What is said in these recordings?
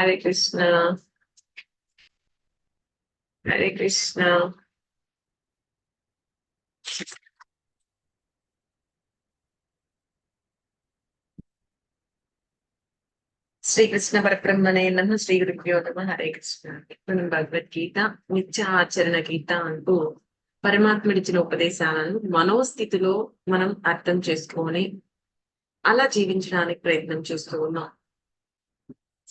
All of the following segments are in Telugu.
హరే కృష్ణ హరే కృష్ణ శ్రీకృష్ణ పరబ్రహ్మనే నమ శ్రీ గురుభ్యో నమ హరే కృష్ణ మనం భగవద్గీత నిత్య ఆచరణ గీత అంటూ పరమాత్ముడిచ్చిన ఉపదేశాలను మనోస్థితిలో మనం అర్థం చేసుకొని అలా జీవించడానికి ప్రయత్నం చేస్తూ ఉన్నాం.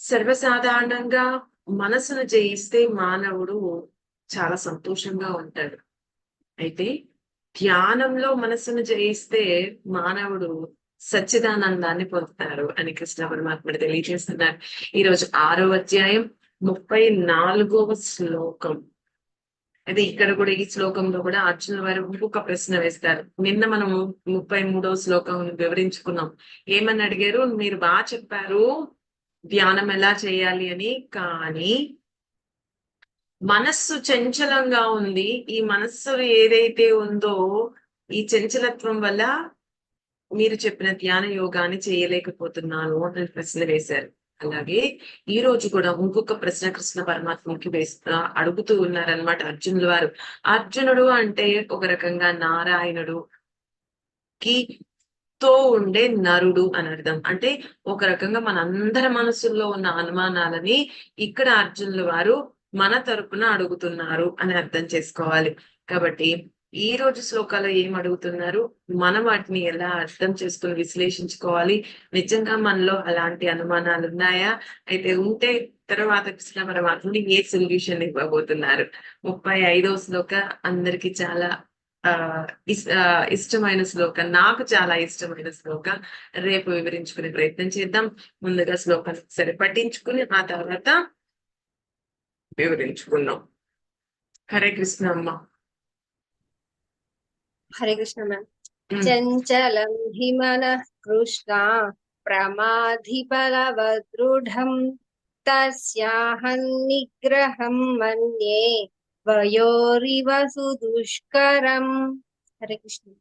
సర్వసాధారణంగా మనసును జయిస్తే మానవుడు చాలా సంతోషంగా ఉంటాడు. అయితే ధ్యానంలో మనసును జయిస్తే మానవుడు సచ్చిదానందాన్ని పొందుతారు అని కృష్ణ పరమాత్ముడు తెలియజేస్తున్నారు. ఈ రోజు ఆరో అధ్యాయం ముప్పై నాలుగవ శ్లోకం. అయితే ఇక్కడ కూడా ఈ శ్లోకంలో కూడా అర్జున వారు ఇంకొక ప్రశ్న వేస్తారు. నిన్న మనం ముప్పై మూడవ శ్లోకం వివరించుకున్నాం. ఏమని అడిగారు? మీరు బాగా చెప్పారు. ధ్యానం ఎలా చేయాలి అని? కానీ మనస్సు చంచలంగా ఉంది. ఈ మనస్సు ఏదైతే ఉందో ఈ చంచలత్వం వల్ల మీరు చెప్పిన ధ్యాన యోగాన్ని చేయలేకపోతున్నాను అని ప్రశ్న వేశారు. అలాగే ఈ రోజు కూడా ఇంకొక ప్రశ్న కృష్ణ పరమాత్మకి వేస్తా అడుగుతూ ఉన్నారనమాట అర్జునుల వారు. అర్జునుడు అంటే ఒక రకంగా నారాయణుడు. కి తో ఉండే నరుడు అని అర్థం. అంటే ఒక రకంగా మన అందరి మనసుల్లో ఉన్న అనుమానాలని ఇక్కడ అర్జునుల వారు మన తరపున అడుగుతున్నారు అని అర్థం చేసుకోవాలి. కాబట్టి ఈ రోజు శ్లోకాలు ఏం అడుగుతున్నారు? మనం వాటిని ఎలా అర్థం చేసుకుని విశ్లేషించుకోవాలి? నిజంగా మనలో అలాంటి అనుమానాలు ఉన్నాయా? అయితే ఉంటే తర్వాత కృష్ణ పరమాత్మని ఏ సొల్యూషన్ ఇవ్వబోతున్నారు? ముప్పై ఐదో శ్లోక అందరికి చాలా ఇష్టమైన శ్లోక నాకు చాలా ఇష్టమైన శ్లోక. రేపు వివరించుకునే ప్రయత్నం చేద్దాం. ముందుగా శ్లోకాన్ని సరే ఆ తర్వాత వివరించుకున్నాం హరే కృష్ణ అమ్మ. హరే కృష్ణ మ్యామ్. చంచలం హి మనః కృష్ణ ప్రమాధి బలవదృఢం తస్యాహం నిగ్రహం మన్యే వయోరివ సుదుష్కరం హరే కృష్ణ.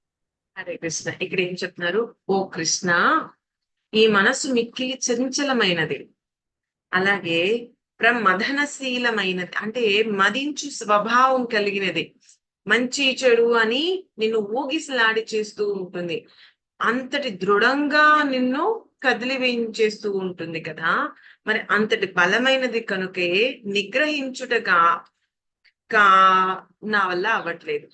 హరే కృష్ణ. ఇక్కడ ఏం చెప్తున్నారు? ఓ కృష్ణ ఈ మనసు మిక్కిలి చంచలమైనది. అలాగే ప్రమదనశీలమైనది అంటే మదించు స్వభావం కలిగినది. మంచి చెడు అని నిన్ను ఊగిసలాడి చేస్తూ ఉంటుంది. అంతటి దృఢంగా నిన్ను కదిలివేయించేస్తూ ఉంటుంది కదా. మరి అంతటి బలమైనది కనుకే నిగ్రహించుటగా కా నా వల్ల అవ్వట్లేదు.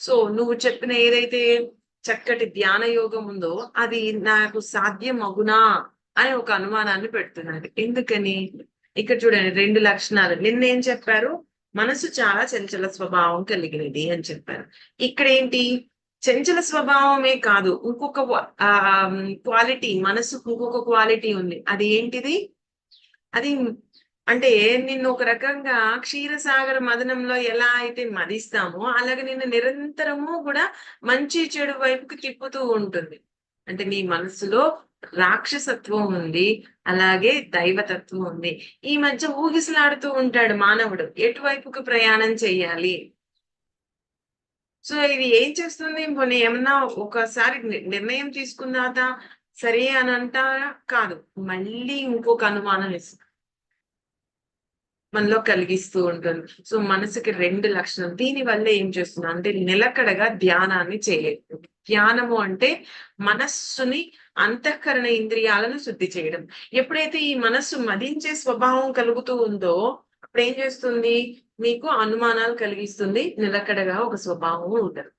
సో నువ్వు చెప్పిన ఏదైతే చక్కటి ధ్యాన యోగం ఉందో అది నాకు సాధ్యం అగునా అని ఒక అనుమానాన్ని పెడుతున్నది. ఎందుకని? ఇక్కడ చూడండి రెండు లక్షణాలు. నిన్న ఏం చెప్పారు? మనసు చాలా చంచల స్వభావం కలిగినది అని చెప్పారు. ఇక్కడ ఏంటి చంచల స్వభావమే కాదు ఇంకొక ఆ క్వాలిటీ మనసుకు ఇంకొక క్వాలిటీ ఉంది. అది ఏంటిది? అది అంటే నిన్ను ఒక రకంగా క్షీరసాగర మదనంలో ఎలా అయితే మదిస్తామో అలాగే నిన్ను నిరంతరము కూడా మంచి చెడు వైపుకి తిప్పుతూ ఉంటుంది. అంటే నీ మనసులో రాక్షసత్వం ఉంది అలాగే దైవతత్వం ఉంది. ఈ మధ్య ఊగిసలాడుతూ ఉంటాడు మానవుడు ఎటువైపుకు ప్రయాణం చెయ్యాలి? సో ఇది ఏం చేస్తుంది? పోనీ ఏమన్నా ఒకసారి నిర్ణయం తీసుకున్నాదా? సరే అని అంటారా? కాదు. మళ్ళీ ఇంకొక అనుమానం ఇస్తుంది మనలో కలిగిస్తూ ఉంటుంది సో మనసుకి రెండు లక్షణం దీని వల్ల ఏం చేస్తున్నాం అంటే నిలకడగా ధ్యానాన్ని చేయలేదు ధ్యానము అంటే మనస్సుని అంతఃకరణ ఇంద్రియాలను శుద్ధి చేయడం. ఎప్పుడైతే ఈ మనస్సు మదించే స్వభావం కలుగుతూ ఉందో అప్పుడు ఏం చేస్తుంది? మీకు అనుమానాలు కలిగిస్తుంది. నిలకడగా ఒక స్వభావం ఉండదు.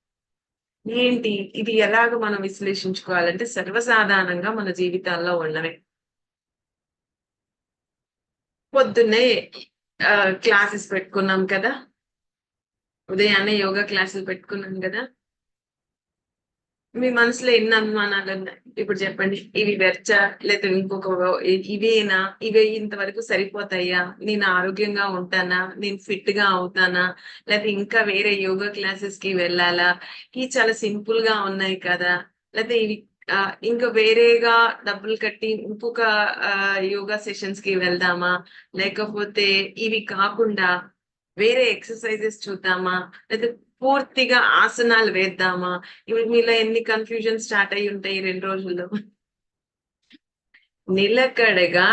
ఏంటి? ఇది ఎలాగ మనం విశ్లేషించుకోవాలంటే సర్వసాధారణంగా మన జీవితాల్లో ఉన్నవే. పొద్దున్నే క్లాసెస్ పెట్టుకున్నాం కదా. ఉదయాన్నే యోగా క్లాసులు పెట్టుకున్నాం కదా. మీ మనసులో ఎన్ని అనుమానాలు ఉన్నాయి? ఇప్పుడు చెప్పండి. ఇవి వెర్చా లేదా ఇంకొక ఇవేనా? ఇవే ఇంతవరకు సరిపోతాయా? నేను ఆరోగ్యంగా ఉంటానా? నేను ఫిట్గా అవుతానా? లేకపోతే ఇంకా వేరే యోగా క్లాసెస్కి వెళ్ళాలా? ఇవి చాలా సింపుల్గా ఉన్నాయి కదా. లేకపోతే ఇవి ఇంకా వేరేగా డబ్బులు కట్టి ఇంకొక యోగా సెషన్స్కి వెళ్దామా? లేకపోతే ఇవి కాకుండా వేరే ఎక్సర్సైజెస్ చూద్దామా? లేదా పూర్తిగా ఆసనాలు వేద్దామా? ఇవి మీలో ఎన్ని కన్ఫ్యూజన్ స్టార్ట్ అయి ఉంటాయి రెండు రోజుల్లో? నిలకడగా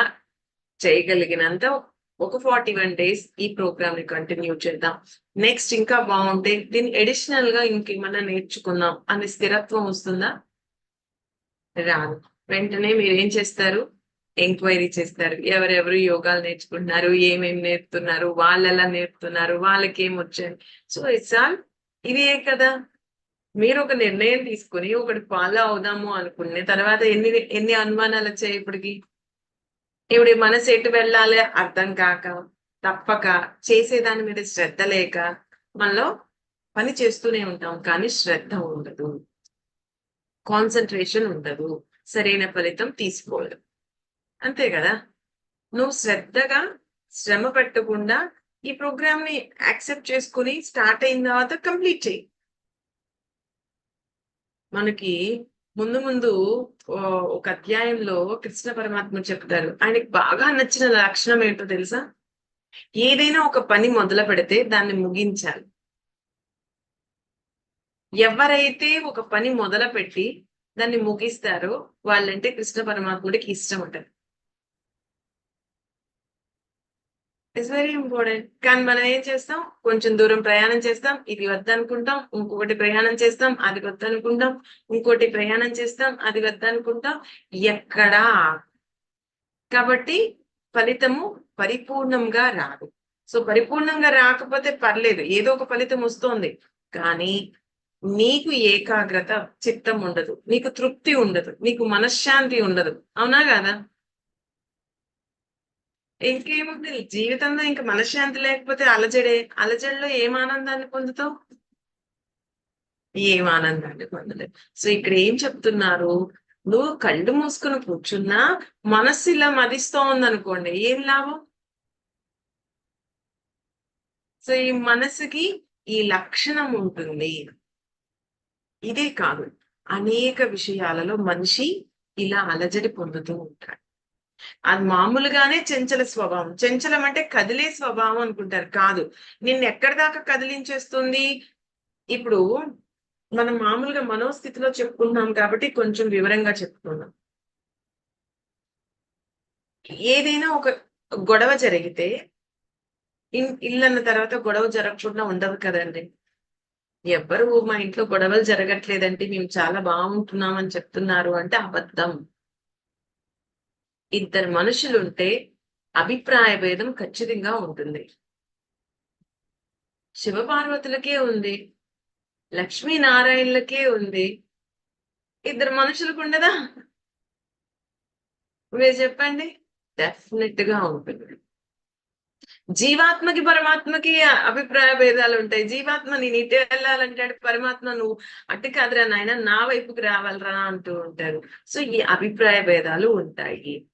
చేయగలిగినంత ఒక ఫార్టీ వన్ డేస్ ఈ ప్రోగ్రామ్ని కంటిన్యూ చేద్దాం. నెక్స్ట్ ఇంకా బాగుంటే దీన్ని అడిషనల్గా ఇంకేమన్నా నేర్చుకుందాం అనే స్థిరత్వం వస్తుందా? రాదు. వెంటనే మీరు ఏం చేస్తారు? ఎంక్వైరీ చేస్తారు. ఎవరెవరు యోగాలు నేర్చుకుంటున్నారు? ఏమేమి నేర్పుతున్నారు? వాళ్ళు ఎలా నేర్పుతున్నారు? వాళ్ళకి ఏం వచ్చాయి? సో ఇట్స్ ఆల్ ఇదే కదా. మీరు ఒక నిర్ణయం తీసుకుని ఒకటి ఫాలో అవుదాము అనుకునే తర్వాత ఎన్ని ఎన్ని అనుమానాలు వచ్చాయి ఇప్పటికి? ఇప్పుడు మనసు ఎటు వెళ్ళాలి అర్థం కాక తప్పక చేసేదాని మీద శ్రద్ధ లేక మనలో పని చేస్తూనే ఉంటాం. కానీ శ్రద్ధ ఉండదు. కాన్సన్ట్రేషన్ ఉండదు. సరైన ఫలితం తీసుకోవడం అంతే కదా? నువ్వు శ్రద్ధగా శ్రమ పెట్టకుండా ఈ ప్రోగ్రామ్ని యాక్సెప్ట్ చేసుకుని స్టార్ట్ అయిన తర్వాత కంప్లీట్ చేయి మనకి ముందు ముందు ఓ, ఒక అధ్యాయంలో కృష్ణ పరమాత్మ చెప్తారు. ఆయనకి బాగా నచ్చిన లక్షణం ఏంటో తెలుసా? ఏదైనా ఒక పని మొదలు పెడితే దాన్ని ముగించాలి. ఎవరైతే ఒక పని మొదలు పెట్టి దాన్ని ముగిస్తారో వాళ్ళంటే కృష్ణ పరమాత్ముడికి ఇష్టం ఉంటుంది. ఇట్స్ వెరీ ఇంపార్టెంట్ కానీ మనం ఏం చేస్తాం? కొంచెం దూరం ప్రయాణం చేస్తాం. ఇది వద్దనుకుంటాం ఇంకొకటి ప్రయాణం చేస్తాం. అది వద్దనుకుంటాం ఇంకోటి ప్రయాణం చేస్తాం. అది వద్దనుకుంటాం ఎక్కడా కాబట్టి ఫలితము పరిపూర్ణంగా రాదు. సో పరిపూర్ణంగా రాకపోతే పర్లేదు. ఏదో ఒక ఫలితం వస్తోంది. కానీ నీకు ఏకాగ్రత చిత్తం ఉండదు. నీకు తృప్తి ఉండదు. నీకు మనశ్శాంతి ఉండదు. అవునా కదా? ఇంకేముంది? జీవితంలో ఇంకా మనశ్శాంతి లేకపోతే అలజడే. అలజడిలో ఏం ఆనందాన్ని పొందుతావు? ఏం ఆనందాన్ని పొందలేదు సో ఇక్కడ ఏం చెప్తున్నారు? నువ్వు కళ్ళు మూసుకుని కూర్చున్నా మనస్సు ఇలా మదిస్తూ ఉందనుకోండి ఏం లాభం? సో ఈ మనసుకి ఈ లక్షణం ఉంటుంది. ఇదే కాదు అనేక విషయాలలో మనిషి ఇలా అలజడి పొందుతూ ఉంటాడు. అది మామూలుగానే చెంచల స్వభావం. చెంచలం అంటే కదిలే స్వభావం అనుకుంటారు. కాదు నిన్ను ఎక్కడి దాకా కదిలించేస్తుంది? ఇప్పుడు మనం మామూలుగా మనోస్థితిలో చెప్పుకుంటున్నాం కాబట్టి కొంచెం వివరంగా చెప్పుకున్నాం ఏదైనా ఒక గొడవ జరిగితే ఇల్లన్న తర్వాత గొడవ జరగకుండా ఉండదు కదండి. ఎవ్వరు మా ఇంట్లో గొడవలు జరగట్లేదంటే మేము చాలా బాగుంటున్నామని చెప్తున్నారు అంటే అబద్ధం. ఇద్దరు మనుషులు ఉంటే అభిప్రాయ భేదం ఖచ్చితంగా ఉంటుంది. శివపార్వతులకే ఉంది. లక్ష్మీనారాయణులకే ఉంది. ఇద్దరు మనుషులకు ఉండదా మీరు చెప్పండి. డెఫినెట్గా ఉంటుంది. జీవాత్మకి పరమాత్మకి అభిప్రాయ భేదాలు ఉంటాయి. జీవాత్మ నేను ఇటు వెళ్ళాలంటాడు పరమాత్మ నువ్వు అటు కాదురా నాయన నా వైపుకి రావాలరా అంటూ ఉంటారు. సో ఈ అభిప్రాయ భేదాలు ఉంటాయి.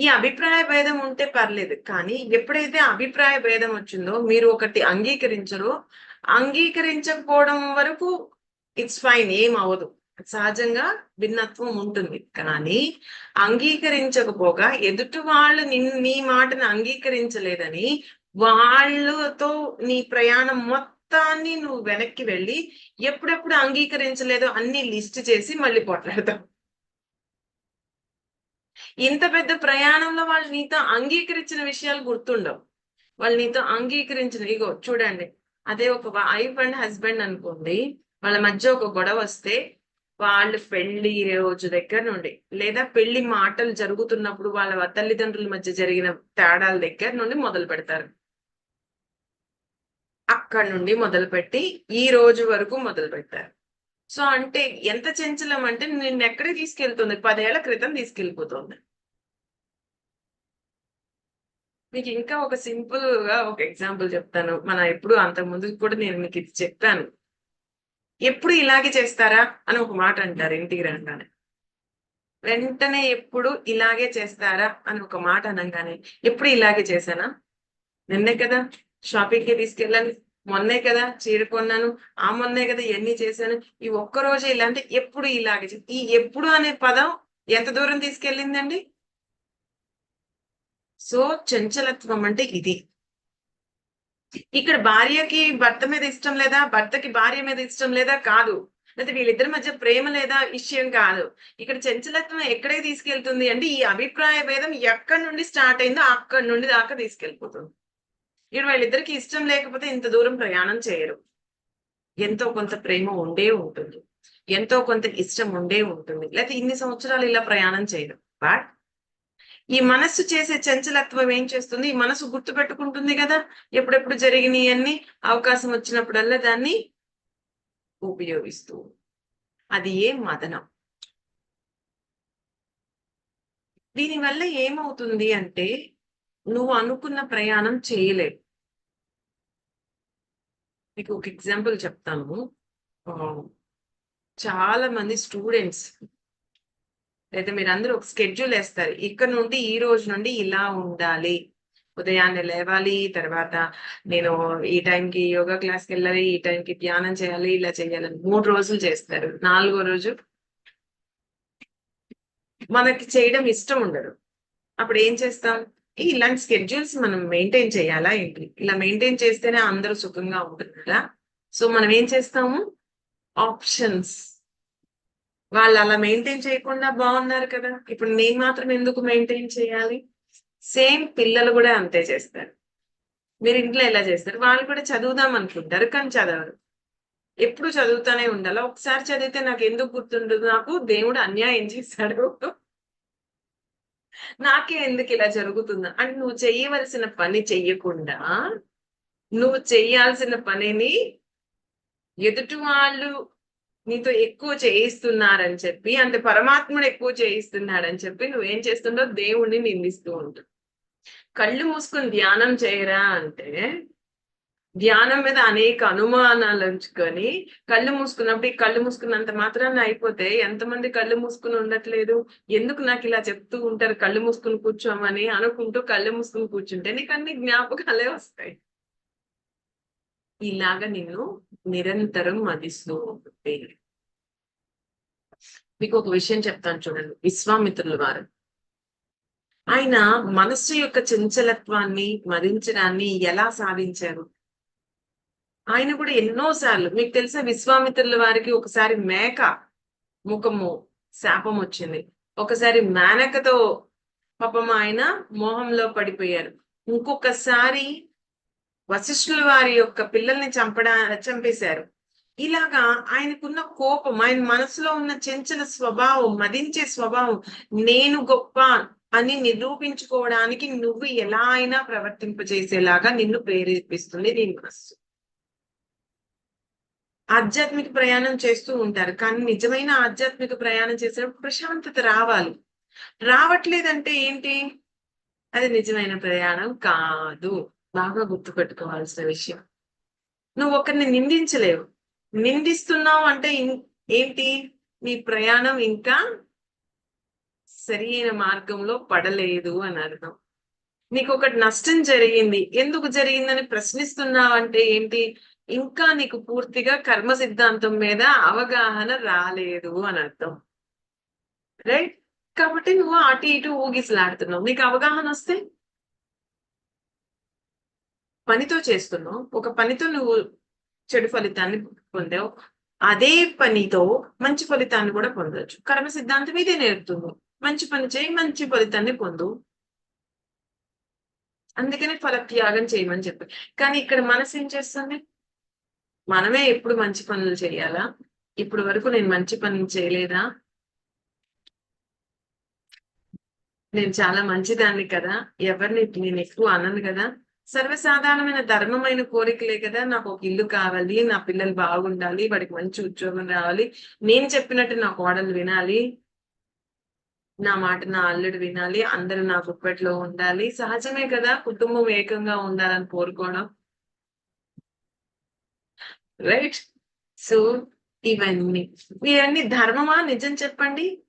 ఈ అభిప్రాయ భేదం ఉంటే పర్లేదు కానీ ఎప్పుడైతే అభిప్రాయ భేదం వచ్చిందో మీరు ఒకటి అంగీకరించరో. అంగీకరించకపోవడం వరకు ఇట్స్ ఫైన్ ఏం అవ్వదు. సహజంగా భిన్నత్వం ఉంటుంది. కానీ అంగీకరించకపోగా ఎదుటి వాళ్ళు నీ మాటను అంగీకరించలేదని వాళ్ళతో నీ ప్రయాణం మొత్తాన్ని నువ్వు వెనక్కి వెళ్ళి ఎప్పుడెప్పుడు అంగీకరించలేదో అన్ని లిస్ట్ చేసి మళ్ళీ పోట్లాడతావు. ఇంత పెద్ద ప్రయాణంలో వాళ్ళు నీతో అంగీకరించిన విషయాలు గుర్తుండవు. వాళ్ళు నీతో అంగీకరించిన ఇగో చూడండి అదే ఒక వైఫ్ అండ్ హస్బెండ్ అనుకోండి వాళ్ళ మధ్య ఒక గొడవ వస్తే వాళ్ళు పెళ్ళి రోజు దగ్గర నుండి లేదా పెళ్ళి మాటలు జరుగుతున్నప్పుడు వాళ్ళ తల్లిదండ్రుల మధ్య జరిగిన తేడాల దగ్గర నుండి మొదలు పెడతారు. అక్కడ నుండి మొదలుపెట్టి ఈ రోజు వరకు మొదలు పెట్టారు సో అంటే ఎంత చంచలం అంటే నిన్ను ఎక్కడికి తీసుకెళ్తుంది? పదేళ్ళ క్రితం తీసుకెళ్ళిపోతుంది. మీకు ఇంకా ఒక సింపుల్గా ఒక ఎగ్జాంపుల్ చెప్తాను. మన ఎప్పుడు అంతకు ముందు కూడా నేను మీకు ఇది చెప్పాను. ఎప్పుడు ఇలాగే చేస్తారా అని ఒక మాట అంటారు ఇంటికి రాగానే. వెంటనే ఎప్పుడు ఇలాగే చేస్తారా అని ఒక మాట అనగానే ఎప్పుడు ఇలాగే చేశానా? నిన్నే కదా షాపింగ్కి తీసుకెళ్ళాను మొన్నే కదా చీర కొన్నాను ఆ మొన్నే కదా ఇవన్నీ చేశాను ఈ ఒక్క రోజే ఇలా అంటే ఎప్పుడు ఇలాగే చే- ఈ ఎప్పుడు అనే పదం ఎంత దూరం తీసుకెళ్ళిందండి? సో చంచలత్వం అంటే ఇది. ఇక్కడ భార్యకి భర్త మీద ఇష్టం లేదా? భర్తకి భార్య మీద ఇష్టం లేదా? కాదు. లేకపోతే వీళ్ళిద్దరి మధ్య ప్రేమ లేదా? విషయం కాదు. ఇక్కడ చంచలత్వం ఎక్కడికి తీసుకెళ్తుంది అంటే ఈ అభిప్రాయ భేదం ఎక్కడి నుండి స్టార్ట్ అయిందో అక్కడి నుండి దాకా తీసుకెళ్ళిపోతుంది. ఇక్కడ వాళ్ళిద్దరికి ఇష్టం లేకపోతే ఇంత దూరం ప్రయాణం చేయరు. ఎంతో కొంత ప్రేమ ఉండే ఉంటుంది. ఎంతో కొంత ఇష్టం ఉండే ఉంటుంది. లేకపోతే ఇన్ని సంవత్సరాలు ఇలా ప్రయాణం చేయరు. బట్ ఈ మనస్సు చేసే చంచలత్వం ఏం చేస్తుంది? ఈ మనసు గుర్తు పెట్టుకుంటుంది కదా? ఎప్పుడెప్పుడు జరిగినాయి అన్ని అవకాశం వచ్చినప్పుడల్లా దాన్ని ఉపయోగిస్తూ. అది ఏ మదనం? దీనివల్ల ఏమవుతుంది అంటే నువ్వు అనుకున్న ప్రయాణం చేయలేవు. మీకు ఒక ఎగ్జాంపుల్ చెప్తాను. చాలా మంది స్టూడెంట్స్ లేదా మీరు అందరూ ఒక స్కెడ్యూల్ వేస్తారు. ఇక్కడ నుండి ఈ రోజు నుండి ఇలా ఉండాలి. ఉదయాన్నే లేవాలి తర్వాత నేను ఈ టైంకి యోగా క్లాస్కి వెళ్ళాలి ఈ టైంకి ధ్యానం చేయాలి ఇలా చేయాలని మూడు రోజులు చేస్తారు. నాలుగో రోజు మనకి చేయడం ఇష్టం ఉండదు. అప్పుడు ఏం చేస్తాం? ఇలాంటి స్కెడ్యూల్స్ మనం మెయింటైన్ చేయాలా ఏంటి? ఇలా మెయింటైన్ చేస్తేనే అందరూ సుఖంగా ఉంటుందా సో మనం ఏం చేస్తాము? ఆప్షన్స్ వాళ్ళు అలా మెయింటైన్ చేయకుండా బాగున్నారు కదా. ఇప్పుడు నేను మాత్రం ఎందుకు మెయింటైన్ చేయాలి? సేమ్ పిల్లలు కూడా అంతే చేస్తారు. మీరు ఇంట్లో ఎలా చేస్తారు? వాళ్ళు కూడా చదువుదాం అనుకుంటారు కానీ చదవరు. ఎప్పుడు చదువుతానే ఉండాలి. ఒకసారి చదివితే నాకు ఎందుకు గుర్తుండదు? నాకు దేవుడు అన్యాయం చేశాడు. నాకే ఎందుకు ఇలా జరుగుతుందా? అంటే నువ్వు చెయ్యవలసిన పని చెయ్యకుండా నువ్వు చెయ్యాల్సిన పనిని ఎదుటి వాళ్ళు నీతో ఎక్కువ చేయిస్తున్నారని చెప్పి అంటే పరమాత్ముడు ఎక్కువ చేయిస్తున్నాడని చెప్పి నువ్వేం చేస్తుండవు దేవుణ్ణి నిందిస్తూ ఉంటావు. కళ్ళు మూసుకుని ధ్యానం చేయరా అంటే ధ్యానం మీద అనేక అనుమానాలు ఉంచుకొని కళ్ళు మూసుకున్నప్పుడు ఈ కళ్ళు మూసుకున్నంత మాత్రాన్ని అయిపోతే ఎంతమంది కళ్ళు మూసుకుని ఉండట్లేదు? ఎందుకు నాకు ఇలా చెప్తూ ఉంటారు? కళ్ళు మూసుకుని కూర్చోమని అనుకుంటూ కళ్ళు మూసుకుని కూర్చుంటే నీకు అన్ని జ్ఞాపకాలే వస్తాయి. ఇలాగా నేను నిరంతరం మదిస్తూ ఉంటుంది మీకు ఒక విషయం చెప్తాను చూడండి. విశ్వామిత్రుల వారు. ఆయన మనస్సు యొక్క చంచలత్వాన్ని మరించడాన్ని ఎలా సాధించారు? ఆయన కూడా ఎన్నో సార్లు మీకు తెలుసా విశ్వామిత్రుల వారికి ఒకసారి మేక ముఖము శాపం వచ్చింది. ఒకసారి మేనకతో పాపం ఆయన మోహంలో పడిపోయారు. ఇంకొకసారి వశిష్ఠుల వారి యొక్క పిల్లల్ని చంపడా చంపేశారు. ఇలాగా ఆయనకున్న కోపం ఆయన మనసులో ఉన్న చెంచల స్వభావం మదించే స్వభావం నేను గొప్ప అని నిరూపించుకోవడానికి నువ్వు ఎలా అయినా ప్రవర్తింపజేసేలాగా నిన్ను ప్రేరేపిస్తుంది నీ మనస్సు. ఆధ్యాత్మిక ప్రయాణం చేస్తూ ఉంటారు కానీ నిజమైన ఆధ్యాత్మిక ప్రయాణం చేసేటప్పుడు ప్రశాంతత రావాలి. రావట్లేదంటే ఏంటి? అది నిజమైన ప్రయాణం కాదు. బాగా గుర్తుపెట్టుకోవాల్సిన విషయం. నువ్వు ఒకరిని నిందించలేవు. నిందిస్తున్నావు అంటే ఇం- ఏంటి? నీ ప్రయాణం ఇంకా సరి అయిన మార్గంలో పడలేదు అని అర్థం. నీకు ఒకటి నష్టం జరిగింది. ఎందుకు జరిగిందని ప్రశ్నిస్తున్నావు అంటే ఏంటి? ఇంకా నీకు పూర్తిగా కర్మ సిద్ధాంతం మీద అవగాహన రాలేదు అని అర్థం. రైట్? కాబట్టి నువ్వు అటు ఇటు ఊగిసలాడుతున్నావు. నీకు అవగాహన వస్తే పనితో చేస్తున్నావు. ఒక పనితో నువ్వు చెడు ఫలితాన్ని పొందావు. అదే పనితో మంచి ఫలితాన్ని కూడా పొందొచ్చు. కర్మ సిద్ధాంతం ఇదే నేర్పుతుంది. మంచి పని చేయి మంచి ఫలితాన్ని పొందు. అందుకనే ఫలత్యాగం చేయమని చెప్పి. కానీ ఇక్కడ మనసు ఏం చేస్తుంది? మనమే ఎప్పుడు మంచి పనులు చేయాలా? ఇప్పుడు వరకు నేను మంచి పనులు చేయలేదా? నేను చాలా మంచిదాన్ని కదా. ఎవరిని నేను ఎక్కువ అనను కదా. సర్వసాధారణమైన ధర్మమైన కోరికలే కదా. నాకు ఒక ఇల్లు కావాలి నా పిల్లలు బాగుండాలి వాడికి మంచి ఉద్యోగం రావాలి. నేను చెప్పినట్టు నా కోడలు వినాలి నా మాట నా అల్లుడు వినాలి అందరూ నా గుప్పెట్లో ఉండాలి. సహజమే కదా కుటుంబం ఏకంగా ఉండాలని కోరుకోవడం. రైట్ సో ఇవన్నీ. ఇవన్నీ ధర్మమా? నిజం చెప్పండి.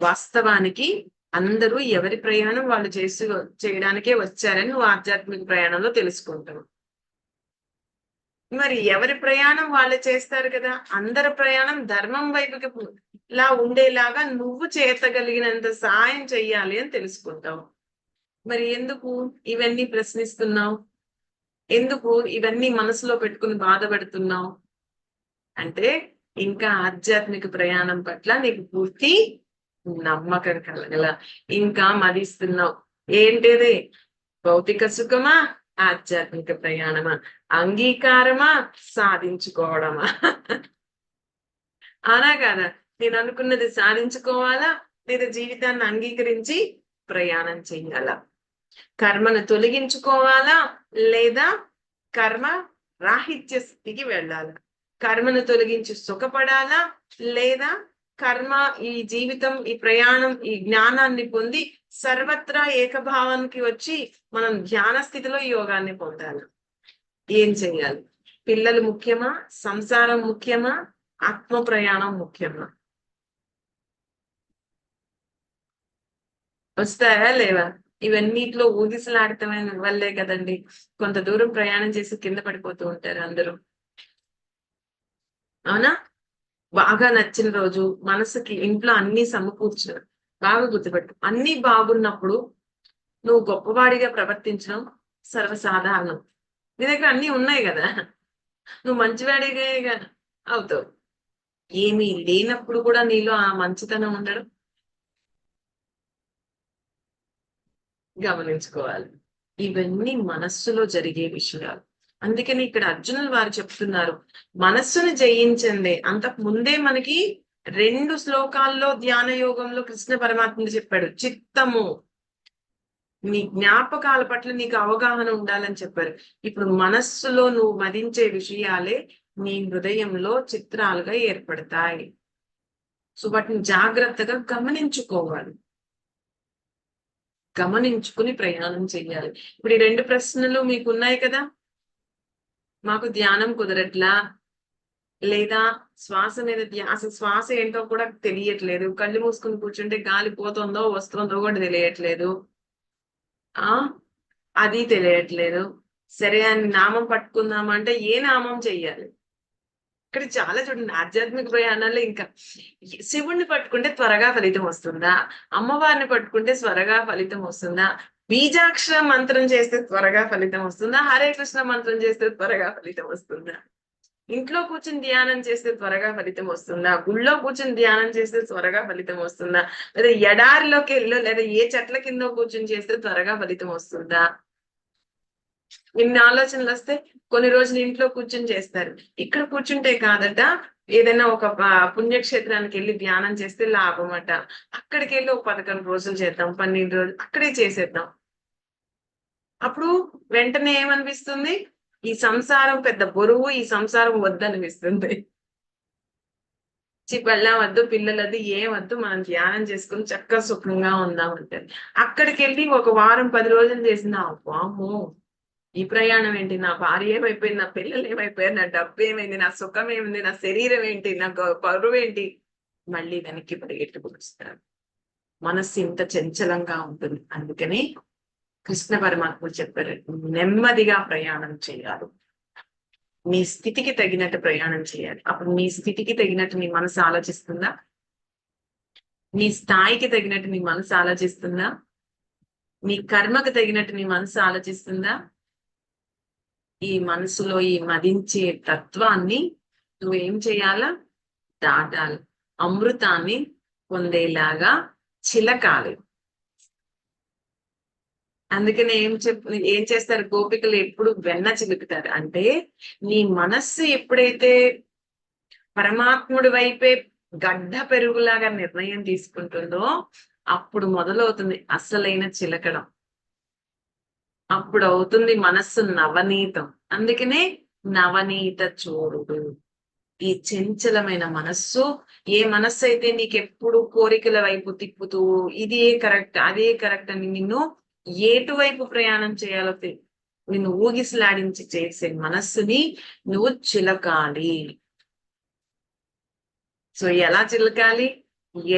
వాస్తవానికి అందరూ ఎవరి ప్రయాణం వాళ్ళు చేసి చేయడానికే వచ్చారని నువ్వు ఆధ్యాత్మిక ప్రయాణంలో తెలుసుకుంటావు. మరి ఎవరి ప్రయాణం వాళ్ళు చేస్తారు కదా? అందరి ప్రయాణం ధర్మం వైపుకి లా ఉండేలాగా నువ్వు చేతగలిగినంత సాయం చెయ్యాలి అని తెలుసుకుంటావు. మరి ఎందుకు ఇవన్నీ ప్రశ్నిస్తున్నావు? ఎందుకు ఇవన్నీ మనసులో పెట్టుకుని బాధపడుతున్నావు అంటే ఇంకా ఆధ్యాత్మిక ప్రయాణం పట్ల నీకు పూర్తి నమ్మకం కలగల ఇంకా మరిస్తున్నావు ఏంటిది? భౌతిక సుఖమా? ఆధ్యాత్మిక ప్రయాణమా? అంగీకారమా? సాధించుకోవడమా? అవునా కాదా? నేను అనుకున్నది సాధించుకోవాలా? లేదా జీవితాన్ని అంగీకరించి ప్రయాణం చెయ్యాలా? కర్మను తొలగించుకోవాలా? లేదా కర్మ రాహిత్య స్థితికి వెళ్ళాలా? కర్మను తొలగించి సుఖపడాలా? లేదా కర్మ ఈ జీవితం ఈ ప్రయాణం ఈ జ్ఞానాన్ని పొంది సర్వత్రా ఏకభావానికి వచ్చి మనం ధ్యాన స్థితిలో యోగాన్ని పొందాలి. ఏం చెయ్యాలి పిల్లలు ముఖ్యమా? సంసారం ముఖ్యమా? ఆత్మ ప్రయాణం ముఖ్యమా? వస్తాయా లేవా? ఇవన్నిట్లో ఊగిసలాడటమైన వల్లే కదండి. కొంత దూరం ప్రయాణం చేసి కింద పడిపోతూ ఉంటారు అందరూ. అవునా? బాగా నచ్చిన రోజు మనసుకి ఇంట్లో అన్ని సమకూర్చు బాగా గుర్తుపెట్టు అన్ని బాగున్నప్పుడు నువ్వు గొప్పవాడిగా ప్రవర్తించడం సర్వసాధారణం. నీ దగ్గర అన్ని ఉన్నాయి కదా. నువ్వు మంచివాడిగా అవుతావు. ఏమీ లేనప్పుడు కూడా నీలో ఆ మంచితనం ఉండడం గమనించుకోవాలి. ఇవన్నీ మనస్సులో జరిగే విషయాలు. అందుకని ఇక్కడ అర్జునులు వారు చెప్తున్నారు మనస్సును జయించిందే అంతకు ముందే మనకి రెండు శ్లోకాల్లో ధ్యాన యోగంలో కృష్ణ పరమాత్ముడు చెప్పాడు చిత్తము. నీ జ్ఞాపకాల పట్ల నీకు అవగాహన ఉండాలని చెప్పారు. ఇప్పుడు మనస్సులో నువ్వు మదించే విషయాలే నీ హృదయంలో చిత్రాలుగా ఏర్పడతాయి. సో వాటిని జాగ్రత్తగా గమనించుకోవాలి. గమనించుకుని ప్రయాణం చేయాలి. ఇప్పుడు ఈ రెండు ప్రశ్నలు మీకు ఉన్నాయి కదా? మాకు ధ్యానం కుదరట్లా? లేదా శ్వాస మీద ధ్యాస శ్వాస ఏంటో కూడా తెలియట్లేదు. కళ్ళు మూసుకుని కూర్చుంటే గాలి పోతుందో వస్తుందో కూడా తెలియట్లేదు. ఆ? అది తెలియట్లేదు. సరే అని నామం పట్టుకుందామంటే ఏ నామం చెయ్యాలి? ఇక్కడ చాలా చూడండి ఆధ్యాత్మిక ప్రయాణాల్లో ఇంకా శివుణ్ణి పట్టుకుంటే త్వరగా ఫలితం వస్తుందా? అమ్మవారిని పట్టుకుంటే త్వరగా ఫలితం వస్తుందా? బీజాక్షర మంత్రం చేస్తే త్వరగా ఫలితం వస్తుందా? హరే కృష్ణ మంత్రం చేస్తే త్వరగా ఫలితం వస్తుందా? ఇంట్లో కూర్చుని ధ్యానం చేస్తే త్వరగా ఫలితం వస్తుందా? గుళ్ళో కూర్చుని ధ్యానం చేస్తే త్వరగా ఫలితం వస్తుందా? లేదా ఎడారిలోకి వెళ్ళు లేదా ఏ చెట్ల కింద కూర్చుని చేస్తే త్వరగా ఫలితం వస్తుందా? ఇన్ని ఆలోచనలు వస్తే కొన్ని రోజులు ఇంట్లో కూర్చుని చేస్తారు. ఇక్కడ కూర్చుంటే కాదట ఏదైనా ఒక పుణ్యక్షేత్రానికి వెళ్ళి ధ్యానం చేస్తే లాభం అట అక్కడికి వెళ్ళి ఒక పదకొండు రోజులు చేద్దాం పన్నెండు రోజులు అక్కడే చేసేద్దాం. అప్పుడు వెంటనే ఏమనిపిస్తుంది? ఈ సంసారం పెద్ద బరువు ఈ సంసారం వద్దనిపిస్తుంది. చి వద్దు పిల్లలది ఏం వద్దు మనం ధ్యానం చేసుకుని చక్కగా సుఖంగా ఉందామంటే అక్కడికి వెళ్ళి ఒక వారం పది రోజులు చేసిన వామో ఈ ప్రయాణం ఏంటి? నా భార్య ఏమైపోయింది? నా పిల్లలు ఏమైపోయారు? నా డబ్బు ఏమైంది? నా సుఖం ఏమైంది? నా శరీరం ఏంటి? నా పరువు ఏంటి? మళ్ళీ వెనక్కి పరిగెట్టుకొస్తారు మనస్సు ఇంత చంచలంగా ఉంటుంది. అందుకని కృష్ణ పరమాత్మ చెప్పారు నెమ్మదిగా ప్రయాణం చేయాలి. నీ స్థితికి తగినట్టు ప్రయాణం చేయాలి. అప్పుడు మీ స్థితికి తగినట్టు మీ మనసు ఆలోచిస్తుందా? మీ స్థాయికి తగినట్టు మీ మనసు ఆలోచిస్తుందా? మీ కర్మకు తగినట్టు మీ మనసు ఆలోచిస్తుందా? ఈ మనసులో ఈ మదించే తత్వాన్ని నువ్వేం చేయాలా? దాటాలి. అమృతాన్ని పొందేలాగా చిలకాలి. అందుకనే ఏం చెప్ ఏం చేస్తారు? గోపికలు ఎప్పుడు వెన్న చిలుకుతారు. అంటే నీ మనస్సు ఎప్పుడైతే పరమాత్ముడి వైపే గడ్డ పెరుగులాగా నిర్ణయం తీసుకుంటుందో అప్పుడు మొదలవుతుంది అసలైన చిలకడం. అప్పుడు అవుతుంది మనస్సు నవనీతం. అందుకనే నవనీత చూడు ఈ చంచలమైన మనస్సు ఏ మనస్సు అయితే నీకెప్పుడు కోరికల వైపు తిప్పుతూ ఇదే కరెక్ట్ అదే కరెక్ట్ అని నిన్ను ఏటువైపు ప్రయాణం చేయాలో నిన్ను ఊగిసలాడించి చేసే మనస్సుని నువ్వు చిలకాలి. సో ఎలా చిలకాలి?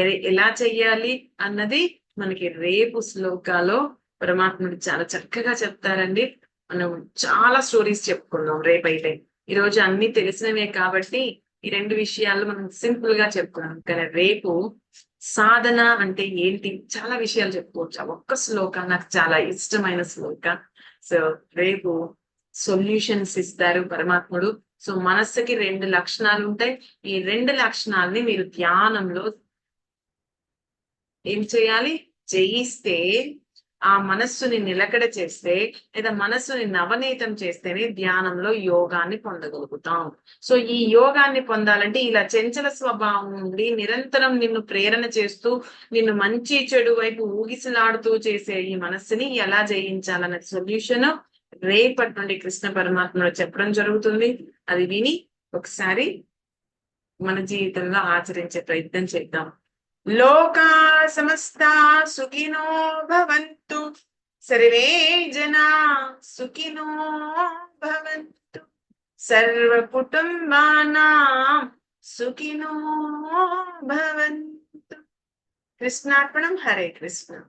ఎలా చెయ్యాలి? అన్నది మనకి రేపు శ్లోకాలో పరమాత్ముడు చాలా చక్కగా చెప్తారండి. మనం చాలా స్టోరీస్ చెప్పుకున్నాం రేపైతే. ఈ రోజు అన్ని తెలిసినవే కాబట్టి ఈ రెండు విషయాలు మనం సింపుల్గా చెప్పుకున్నాం కానీ రేపు సాధన అంటే ఏంటి? చాలా విషయాలు చెప్పుకోవచ్చు. ఒక్క శ్లోక నాకు చాలా ఇష్టమైన శ్లోక. సో రేపు సొల్యూషన్స్ ఇస్తారు పరమాత్ముడు. సో మనస్సుకి రెండు లక్షణాలు ఉంటాయి. ఈ రెండు లక్షణాలని మీరు ధ్యానంలో ఏం చేయాలి? జయిస్తే ఆ మనస్సుని నిలకడ చేస్తే లేదా మనస్సుని నవనీతం చేస్తేనే ధ్యానంలో యోగాన్ని పొందగలుగుతాం. సో ఈ యోగాన్ని పొందాలంటే ఇలా చెంచల స్వభావం నుండి నిరంతరం నిన్ను ప్రేరణ చేస్తూ నిన్ను మంచి చెడు వైపు ఊగిసలాడుతూ చేసే ఈ మనస్సుని ఎలా జయించాలన్న సొల్యూషన్ రేపటి నుండి కృష్ణ పరమాత్మలో చెప్పడం జరుగుతుంది. అది విని ఒకసారి మన జీవితంలో ఆచరించే ప్రయత్నం చేద్దాం. లోకా సమస్త సుఖినో భవంతు. సర్వే జనా సుఖినో భవంతు. సర్వ కుటుంబానాం సుఖినో భవంతు. కృష్ణార్పణం హరే కృష్ణ.